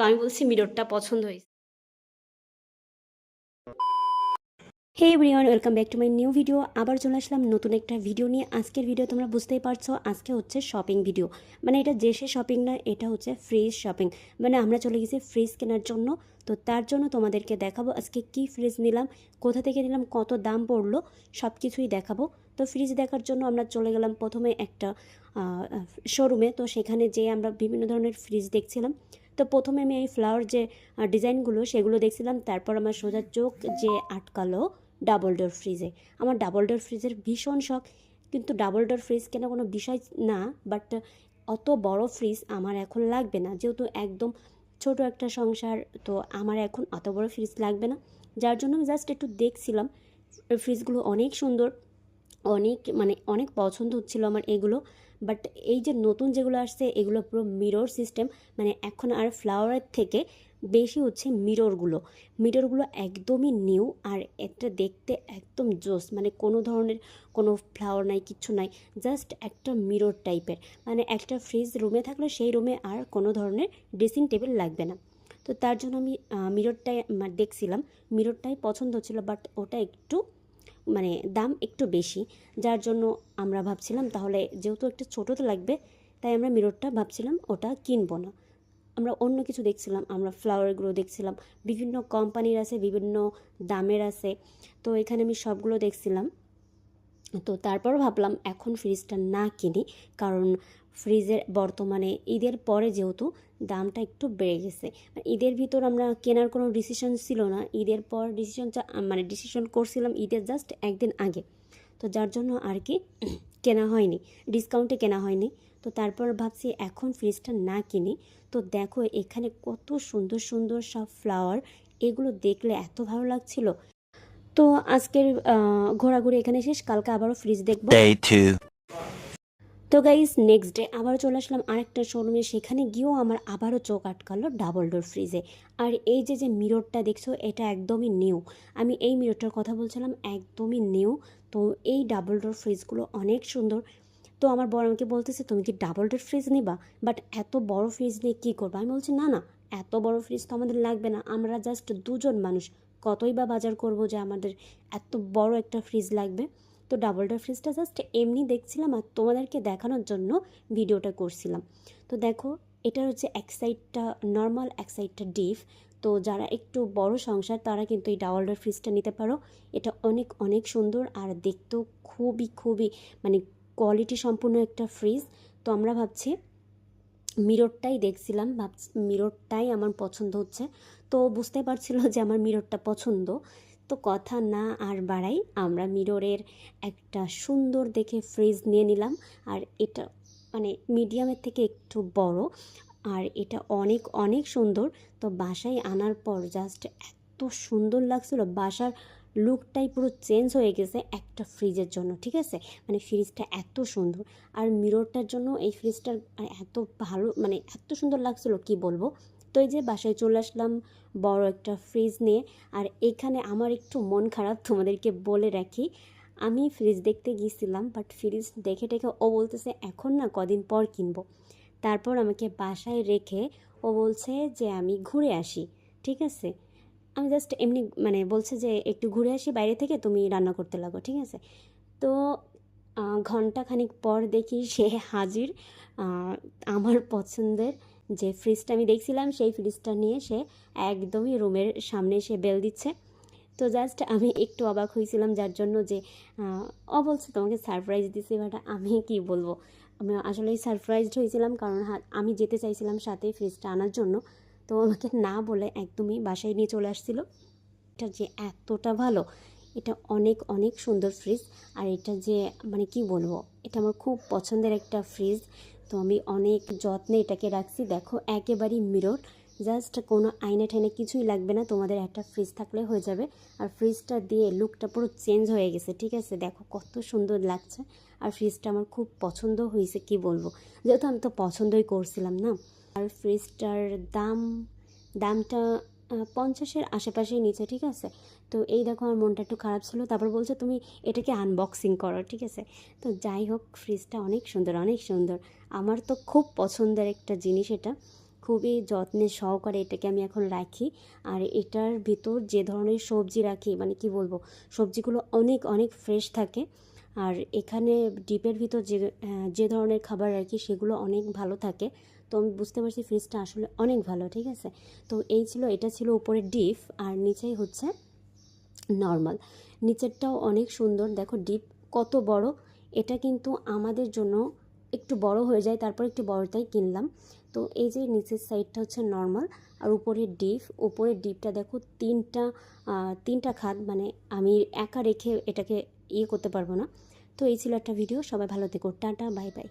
তো আমি বলছি মিররটা পছন্দ হয়েছে। Hey everyone welcome back to my new video আবার চলে আসলাম নতুন একটা ভিডিও নিয়ে। আজকের ভিডিও তোমরা বুঝতেই পারছ, আজকে হচ্ছে শপিং ভিডিও মানে এটা যে সে শপিং না, এটা হচ্ছে ফ্রিজ শপিং মানে আমরা চলে গেছি ফ্রিজ কেনার জন্য। তো তার জন্য তোমাদেরকে দেখাবো আজকে কি ফ্রিজ নিলাম, কোথা থেকে নিলাম, কত দাম পড়ল সব কিছুই দেখাবো। তো ফ্রিজ দেখার জন্য আমরা চলে গেলাম প্রথমে একটা শোরুমে তো সেখানে যেয়ে আমরা বিভিন্ন ধরনের ফ্রিজ দেখছিলাম। তো প্রথমে আমি এই ফ্লাওয়ার যে ডিজাইনগুলো সেগুলো দেখছিলাম, তারপর আমার সোজা চোখ যে আটকালো ডাবল ডোর ফ্রিজে আমার ডাবল ডোর ফ্রিজের ভীষণ শখ, কিন্তু ডাবল ডোর ফ্রিজ কেনা কোনো বিষয় না বাট অত বড় ফ্রিজ আমার এখন লাগবে না। যেহেতু একদম ছোট একটা সংসার, তো আমার এখন অত বড় ফ্রিজ লাগবে না। যার জন্য আমি জাস্ট একটু দেখছিলাম ফ্রিজগুলো অনেক সুন্দর। অনেক মানে অনেক পছন্দ হচ্ছিল আমার এগুলো। বাট এই যে নতুন যেগুলো আসছে, এগুলো পুরো মিরর সিস্টেম মানে এখন আর ফ্লাওয়ারের থেকে বেশি হচ্ছে মিররগুলো মিররগুলো একদমই নিউ আর একটা দেখতে একদম জোস মানে কোনো ধরনের কোনো ফ্লাওয়ার নাই কিচ্ছু নাই জাস্ট একটা মিরর টাইপের মানে একটা ফ্রিজ রুমে থাকলে সেই রুমে আর কোনো ধরনের ড্রেসিং টেবিল লাগবে না। তো তার জন্য আমি মিররটাই দেখছিলাম মিররটাই পছন্দ হচ্ছিল বাট ওটা একটু মানে দাম একটু বেশি। যার জন্য আমরা ভাবছিলাম, তাহলে যেহেতু একটা ছোটোতে লাগবে, তাই আমরা মিররটা ভাবছিলাম ওটা কিনবো না। আমরা অন্য কিছু দেখছিলাম, আমরা ফ্লাওয়ারগুলো দেখছিলাম, বিভিন্ন কোম্পানির আছে, বিভিন্ন দামের আছে। তো এখানে আমি সবগুলো দেখছিলাম। তো তারপর ভাবলাম এখন ফ্রিজটা না কিনি, কারণ ফ্রিজের বর্তমানে ঈদের পরে যেহেতু দামটা একটু বেড়ে গেছে। ঈদের ভিতর আমরা কেনার কোনো ডিসিশন ছিল না। ঈদের পর ডিসিশনটা মানে ডিসিশন করছিলাম ঈদের জাস্ট একদিন আগে। তো যার জন্য আর কি কেনা হয়নি ডিসকাউন্টে কেনা হয়নি। তো তারপর ভাবছি এখন ফ্রিজটা না কিনি। তো দেখো এখানে কত সুন্দর সুন্দর সব ফ্লাওয়ার এগুলো দেখলে এত ভালো লাগছিল। তো আজকের ঘোরাঘুরি এখানে শেষ। কালকে আবারও ফ্রিজ দেখব। তো গাইজ নেক্সট ডে আবার চলে আসলাম আরেকটা শোরুমে সেখানে গিয়েও আমার আবারও চোখ আটকালো ডাবল ডোর ফ্রিজে আর এই যে যে মিররটা দেখছ এটা একদমই নিউ আমি এই মিররটার কথা বলছিলাম একদমই নিউ তো এই ডাবল ডোর ফ্রিজগুলো অনেক সুন্দর। তো আমার বড় আমাকে বলতেছে তুমি কি ডাবল ডোর ফ্রিজ নিবা? বাট এত বড় ফ্রিজ নিয়ে কী করব? আমি বলছি না না এত বড় ফ্রিজ তো আমাদের লাগবে না। আমরা জাস্ট দুজন মানুষ। কতই বা বাজার করব যে আমাদের এত বড় একটা ফ্রিজ লাগবে। তো ডাবল ডোর ফ্রিজটা জাস্ট এমনি দেখছিলাম আর তোমাদেরকে দেখানোর জন্য ভিডিওটা করছিলাম। তো দেখো, এটা হচ্ছে এক সাইডটা নর্মাল এক সাইডটা ডিপ তো যারা একটু বড় সংসার, তারা কিন্তু এই ডাবল ডোর ফ্রিজটা নিতে পারো। এটা অনেক অনেক সুন্দর আর দেখতেও খুবই খুবই মানে কোয়ালিটি সম্পূর্ণ একটা ফ্রিজ তো আমরা ভাবছি মিররটাই দেখছিলাম, ভাবছি, মিররটাই আমার পছন্দ হচ্ছে। তো বুঝতে পারছিল যে আমার মিররটা পছন্দ। তো কথা না আর বাড়াই আমরা মিররের একটা সুন্দর দেখে ফ্রিজ নিয়ে নিলাম। আর এটা মানে মিডিয়ামের থেকে একটু বড়। আর এটা অনেক অনেক সুন্দর। তো বাসায় আনার পর জাস্ট এত সুন্দর লাগছিল। বাসার লুকটাই পুরো চেঞ্জ হয়ে গেছে একটা ফ্রিজের জন্য, ঠিক আছে? মানে ফ্রিজটা এত সুন্দর। আর মিররটার জন্য এই ফ্রিজটার এত ভালো মানে এত সুন্দর লাগছিল, কি বলব? তো এই যে বাসায় চলে আসলাম, বড় একটা ফ্রিজ নিয়ে। আর এখানে আমার একটু মন খারাপ, তোমাদেরকে বলে রাখি। আমি ফ্রিজ দেখতে গিয়েছিলাম বাট ফ্রিজ দেখে টেখে ও বলতেছে, এখন না কদিন পর কিনবো। তারপর আমাকে বাসায় রেখে ও বলছে যে, আমি ঘুরে আসি। ঠিক আছে? আমি জাস্ট এমনি মানে বলছে যে একটু ঘুরে আসি বাইরে থেকে, তুমি রান্না করতে লাগো, ঠিক আছে? তো ঘণ্টা খানিক পর দেখি সে হাজির। আমার পছন্দের যে ফ্রিজটা আমি দেখছিলাম, সেই ফ্রিজটা নিয়ে সে একদমই রুমের সামনে এসে বেল দিচ্ছে। তো জাস্ট আমি একটু অবাক হয়েছিলাম যার জন্য যে ও বলছে তোমাকে সারপ্রাইজ দিছি বাট আমি কি বলব? আমি আসলেই সারপ্রাইজড হয়েছিলাম, কারণ আমি যেতে চাইছিলাম সাথে ফ্রিজটা আনার জন্য। তো আমাকে না বলে একদমই বাসায় নিয়ে চলে আসছিল। এটা যে এতটা ভালো, এটা অনেক অনেক সুন্দর ফ্রিজ আর এটা যে মানে কি বলব, এটা আমার খুব পছন্দের একটা ফ্রিজ তো আমি অনেক যত্নে এটাকে রাখছি। দেখো, একেবারেই মিরর জাস্ট কোনো আয়না ঠাইনা কিছুই লাগবে না। তোমাদের একটা ফ্রিজ থাকলে হয়ে যাবে। আর ফ্রিজটা দিয়ে লুকটা পুরো চেঞ্জ হয়ে গেছে, ঠিক আছে? দেখো কত সুন্দর লাগছে। আর ফ্রিজটা আমার খুব পছন্দ হয়েছে, কি বলব? যেহেতু আমি তো পছন্দই করছিলাম না। আর ফ্রিজটার দাম, দামটা পঞ্চাশের আশেপাশেই নিচে, ঠিক আছে? তো এই দেখো আমার মনটা একটু খারাপ ছিল। তারপর বলছে, তুমি এটাকে আনবক্সিং করো ঠিক আছে? তো যাই হোক, ফ্রিজটা অনেক সুন্দর অনেক সুন্দর। আমার তো খুব পছন্দের একটা জিনিস এটা। খুবই যত্নে সহকারে এটাকে আমি এখন রাখি। আর এটার ভিতর যে ধরনের সবজি রাখি মানে কি বলব, সবজিগুলো অনেক অনেক ফ্রেশ থাকে। আর এখানে ডিপের ভিতর যে যে ধরনের খাবার আর কি, সেগুলো অনেক ভালো থাকে। তো আমি বুঝতে পারছি ফ্রিজটা আসলে অনেক ভালো, ঠিক আছে? তো এই ছিল, এটা ছিল উপরে ডিপ আর নিচেই হচ্ছে নর্মাল। নিচেরটাও অনেক সুন্দর। দেখো ডিপ কত বড়, এটা কিন্তু আমাদের জন্য একটু বড় হয়ে যায়, তারপর একটু বড়টাই কিনলাম। তো এই যে নিচের সাইডটা হচ্ছে নর্মাল আর উপরের ডিপ, উপরের ডিপটা দেখো তিনটা তিনটা খাত মানে আমি একা রেখে এটাকে ইয়ে করতে পারব না। তো এই ছিল একটা ভিডিও সবাই ভালো থেকো। Tata bye bye